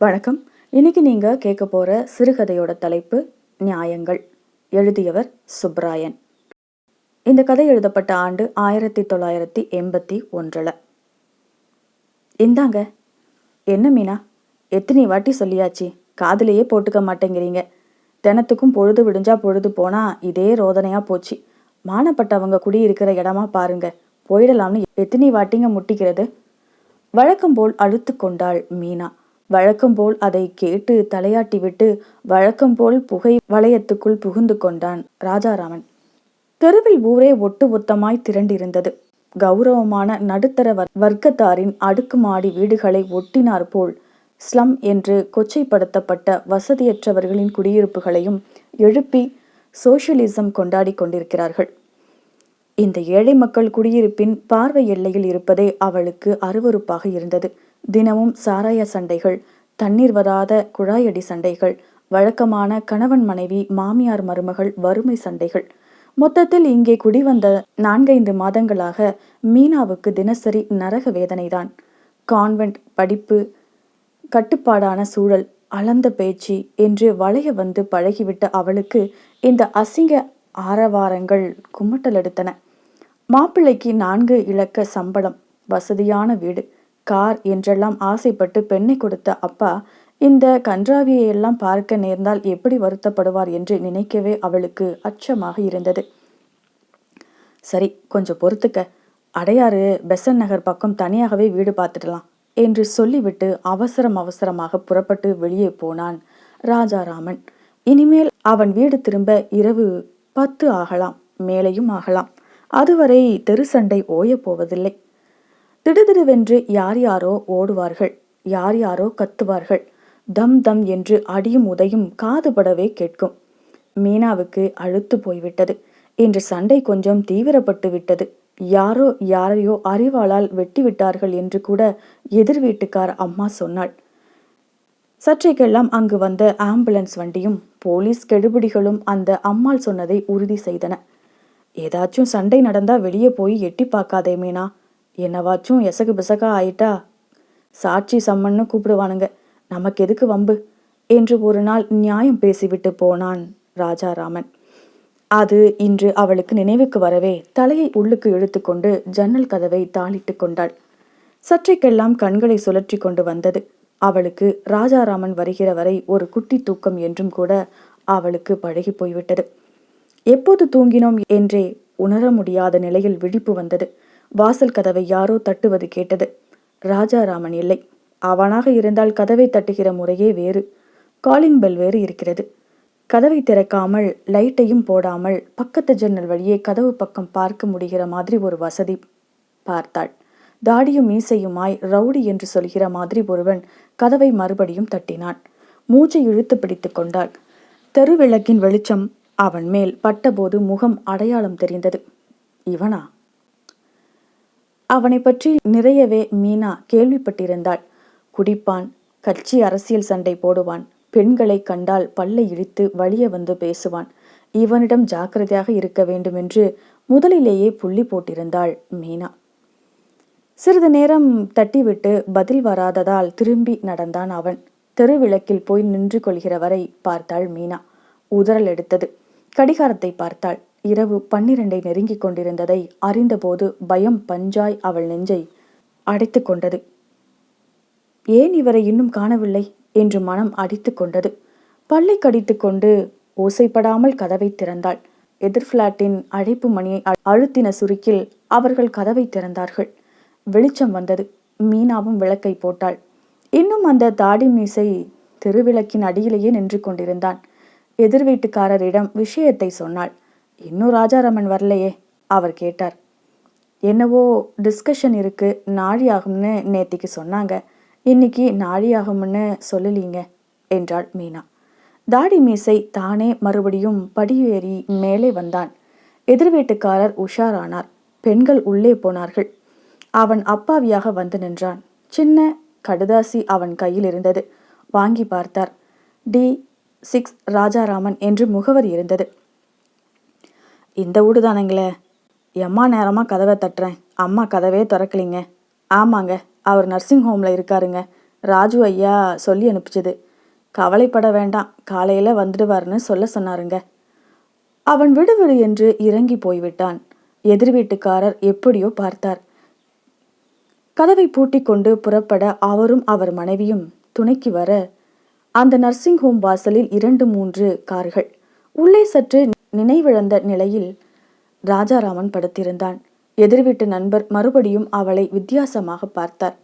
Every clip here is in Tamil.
வணக்கம். இன்னைக்கு நீங்கள் கேட்க போகிற சிறுகதையோட தலைப்பு நியாயங்கள். எழுதியவர் சுப்ராயன் இந்த கதை எழுதப்பட்ட ஆண்டு ஆயிரத்தி தொள்ளாயிரத்தி எண்பத்தி ஒன்றில். இந்தாங்க. என்ன மீனா? எத்தனை வாட்டி சொல்லியாச்சு? காதுலயே போட்டுக்க மாட்டேங்கிறீங்க. தினத்துக்கும் பொழுது விடிஞ்சா பொழுது போனா இதே ரோதனையா போச்சு. மானப்பட்டவங்க குடியிருக்கிற இடமா பாருங்க. போயிடலாம்னு எத்தனை வாட்டிங்க முட்டிக்கிறது? வழக்கம் போல் அழுத்து கொண்டாள் மீனா. வழக்கம் போல் அதை கேட்டு தலையாட்டிவிட்டு வழக்கம்போல் வழக்கம் போல் புகை வளையத்துக்குள் புகுந்து கொண்டான் ராஜாராமன். தெருவில் ஊரே ஒட்டு ஒத்தமாய் திரண்டிருந்தது. கௌரவமான நடுத்தர வர்- வர்க்கத்தாரின் அடுக்குமாடி வீடுகளை ஒட்டினார் போல் ஸ்லம் என்று கொச்சைப்படுத்தப்பட்ட வசதியற்றவர்களின் குடியிருப்புகளையும் எழுப்பி சோசியலிசம் கொண்டாடி கொண்டிருக்கிறார்கள். இந்த ஏழை மக்கள் குடியிருப்பின் பார்வை எல்லையில் இருப்பதே அவளுக்கு அருவருப்பாக இருந்தது. தினமும் சாராய சண்டைகள் தண்ணீர் வராத குழாயடி சண்டைகள் வழக்கமான கணவன் மனைவி மாமியார் மருமகள் வறுமை சண்டைகள். மொத்தத்தில் இங்கே குடிவந்த நான்கைந்து மாதங்களாக மீனாவுக்கு தினசரி நரக வேதனைதான். கான்வென்ட் படிப்பு கட்டுப்பாடான சூழல் அளந்த பேச்சு என்று வளைய வந்து பழகிவிட்ட அவளுக்கு இந்த அசிங்க ஆரவாரங்கள் குமட்டலெடுத்தன மாப்பிள்ளைக்கு நான்கு இலக்க சம்பளம் வசதியான வீடு கார் என்றெல்லாம் ஆசைப்பட்டு பெண்ணை கொடுத்த அப்பா இந்த கன்றாவியை எல்லாம் பார்க்க நேர்ந்தால் எப்படி வருத்தப்படுவார் என்று நினைக்கவே அவளுக்கு அச்சமாக இருந்தது. சரி கொஞ்சம் பொறுத்துக்க. அடையாறு பெசன் நகர் பக்கம் தனியாகவே வீடு பார்த்துடலாம் என்று சொல்லிவிட்டு அவசரம் அவசரமாக புறப்பட்டு வெளியே போனான் ராஜாராமன். இனிமேல் அவன் வீடு திரும்ப இரவு பத்து ஆகலாம் மேலையும் ஆகலாம். அதுவரை தெரு சண்டை ஓயப் போவதில்லை. திடுதிடுவென்று யார் யாரோ ஓடுவார்கள் யார் யாரோ கத்துவார்கள். தம் தம் என்று அடியும் உதையும் காதுபடவே கேட்கும். மீனாவுக்கு அழுத்து போய்விட்டது. இன்று சண்டை கொஞ்சம் தீவிரப்பட்டு விட்டது. யாரோ யாரையோ அறிவாளால் வெட்டி விட்டார்கள் என்று கூட எதிர் வீட்டுக்கார அம்மா சொன்னாள். சற்றைக்கெல்லாம் அங்கு வந்த ஆம்புலன்ஸ் வண்டியும் போலீஸ் கெடுபிடிகளும் அந்த அம்மாள் சொன்னதை உறுதி செய்தன. ஏதாச்சும் சண்டை நடந்தா வெளியே போய் எட்டி பார்க்காதே மீனா. என்னவாச்சும் எசகு பிசகா ஆயிட்டா? சாட்சி சம்மன்னு கூப்பிடுவானுங்க. நமக்கு எதுக்கு வம்பு? என்று ஒரு நாள் நியாயம் பேசிவிட்டு போனான் ராஜாராமன். அது இன்று அவளுக்கு நினைவுக்கு வரவே தலையை உள்ளுக்கு இழுத்துக்கொண்டு ஜன்னல் கதவை தாளிட்டு கொண்டாள். சற்றைக்கெல்லாம் கண்களை சுழற்றி கொண்டு வந்தது. அவளுக்கு ராஜாராமன் வருகிற வரை ஒரு குட்டி தூக்கம் என்றும் கூட அவளுக்கு பழகி போய்விட்டது. எப்போது தூங்கினோம் என்றே உணர முடியாத நிலையில் விழிப்பு வந்தது. வாசல் கதவை யாரோ தட்டுவது கேட்டது. ராஜாராமன் இல்லை. அவனாக இருந்தால் கதவை தட்டுகிற முறையே வேறு. காலிங் பெல் வேறு இருக்கிறது. கதவை திறக்காமல் லைட்டையும் போடாமல் பக்கத்து ஜன்னல் வழியே கதவு பக்கம் பார்க்க முடிகிற மாதிரி ஒரு வசதி பார்த்தாள். தாடியும் மீசையுமாய் ரவுடி என்று சொல்கிற மாதிரி ஒருவன் கதவை மறுபடியும் தட்டினான். மூச்சை இழுத்து பிடித்து கொண்டாள். தெருவிளக்கின் வெளிச்சம் அவன் மேல் பட்டபோது முகம் அடையாளம் தெரிந்தது. இவனா? அவனை பற்றி நிறையவே மீனா கேள்விப்பட்டிருந்தாள். குடிப்பான் கட்சி அரசியல் சண்டை போடுவான் பெண்களை கண்டால் பல்லை இழித்து வழிய வந்து பேசுவான். இவனிடம் ஜாக்கிரதையாக இருக்க வேண்டுமென்று முதலிலேயே புள்ளி போட்டிருந்தாள் மீனா. சிறிது நேரம் தட்டிவிட்டு பதில் வராததால் திரும்பி நடந்தான் அவன். தெருவிளக்கில் போய் நின்று கொள்கிற வரை பார்த்தாள் மீனா. உதறல் எடுத்தது. கடிகாரத்தை பார்த்தாள். இரவு பன்னிரண்டை நெருங்கிக் கொண்டிருந்ததை அறிந்தபோது பயம் பஞ்சாய் அவள் நெஞ்சை அடைத்து கொண்டது. ஏன் இவரை இன்னும் காணவில்லை? என்று மனம் அடித்து கொண்டது. பல்லை கடித்து கொண்டு ஓசைப்படாமல் கதவை திறந்தாள். எதிர் பிளாட்டின் அழைப்பு மணியை அழுத்தின சுருக்கில் அவர்கள் கதவை திறந்தார்கள். வெளிச்சம் வந்தது. மீனாவும் விளக்கை போட்டாள். இன்னும் அந்த தாடி மீசை தெருவிளக்கின் அடியிலேயே நின்று கொண்டிருந்தான். எதிர் வீட்டுக்காரரிடம் விஷயத்தை சொன்னாள். இன்னும் ராஜாராமன் வரலையே அவர் கேட்டார். என்னவோ டிஸ்கஷன் இருக்கு நாழி ஆகும்னு நேத்திக்கு சொன்னாங்க. இன்னைக்கு நாழி ஆகும்னு சொல்லலீங்க என்றாள் மீனா. தாடி மீசை தானே மறுபடியும் படியேறி மேலே வந்தான். எதிர் வீட்டுக்காரர் உஷாரானார். பெண்கள் உள்ளே போனார்கள். அவன் அப்பாவியாக வந்து நின்றான். சின்ன கடுதாசி அவன் கையில் இருந்தது. வாங்கி பார்த்தார். டி சிக்ஸ் ராஜாராமன் என்று முகவரி இருந்தது. இந்த வீடு தானேங்களே எம்மா நேரமாக கதவை தட்டுறேன். அம்மா கதவே திறக்கலிங்க. ஆமாங்க அவர் நர்சிங் ஹோமில் இருக்காருங்க. ராஜு ஐயா சொல்லி அனுப்பிச்சது. கவலைப்பட வேண்டாம் காலையில் வந்துடுவார்னு சொல்ல சொன்னாருங்க. அவன் விடுவிடு என்று இறங்கி போய்விட்டான். எதிர் வீட்டுக்காரர் எப்படியோ பார்த்தார். கதவை பூட்டிக் கொண்டு புறப்பட அவரும் அவர் மனைவியும் துணைக்கு வர அந்த நர்சிங் ஹோம் வாசலில் இரண்டு மூன்று கார்கள். உள்ளே சற்று நினைவிழந்த நிலையில் ராஜாராமன் படுத்திருந்தான். எதிர்வீட்டு நண்பர் மறுபடியும் அவளை வித்தியாசமாக பார்த்தார்.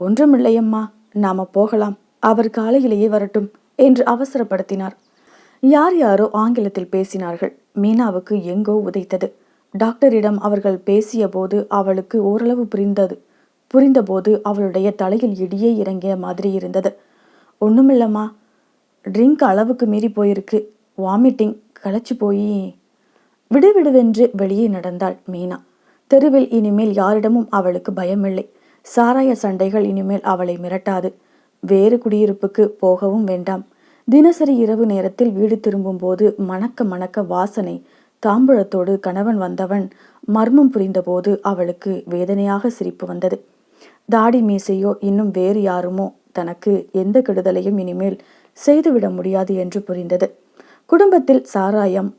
ஒன்றுமில்லையம்மா நாம போகலாம். அவர் காலையிலேயே வரட்டும் என்று அவசரப்படுத்தினார். யார் யாரோ ஆங்கிலத்தில் பேசினார்கள். மீனாவுக்கு எங்கோ உதைத்தது. டாக்டரிடம் அவர்கள் பேசிய போது அவளுக்கு ஓரளவு புரிந்தது. புரிந்தபோது அவளுடைய தலையில் இடியே இறங்கிய மாதிரி இருந்தது. ஒண்ணுமில்லம்மா ட்ரிங்க் அளவுக்கு மீறி போயிருக்கு. வாமிட்டிங் களைச்சு போய். விடுவிடுவென்று வெளியே நடந்தாள் மீனா. தெருவில் இனிமேல் யாரிடமும் அவளுக்கு பயமில்லை. சாராய சண்டைகள் இனிமேல் அவளை மிரட்டாது. வேறு குடியிருப்புக்கு போகவும் வேண்டாம். தினசரி இரவு நேரத்தில் வீடு திரும்பும்போது மணக்க மணக்க வாசனை தாம்பூலத்தோடு கணவன் வந்தவன் மர்மம் புரிந்தபோது அவளுக்கு வேதனையாக சிரிப்பு வந்தது. தாடி மீசையோ இன்னும் வேறு யாருமோ தனக்கு எந்த கெடுதலையும் இனிமேல் செய்துவிட முடியாது என்று புரிந்தது. குடும்பத்தில் சாராயம்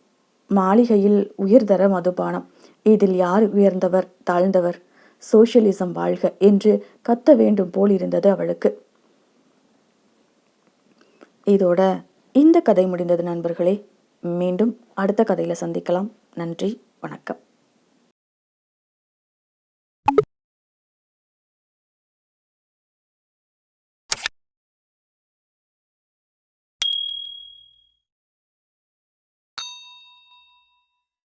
மாளிகையில் உயர்தர மதுபானம் இதில் யார் உயர்ந்தவர் தாழ்ந்தவர் சோசியலிசம் வாழ்க என்று கத்த வேண்டும் போல் இருந்தது அவளுக்கு. இதோட இந்த கதை முடிந்தது நண்பர்களே. மீண்டும் அடுத்த கதையில் சந்திக்கலாம். நன்றி வணக்கம்.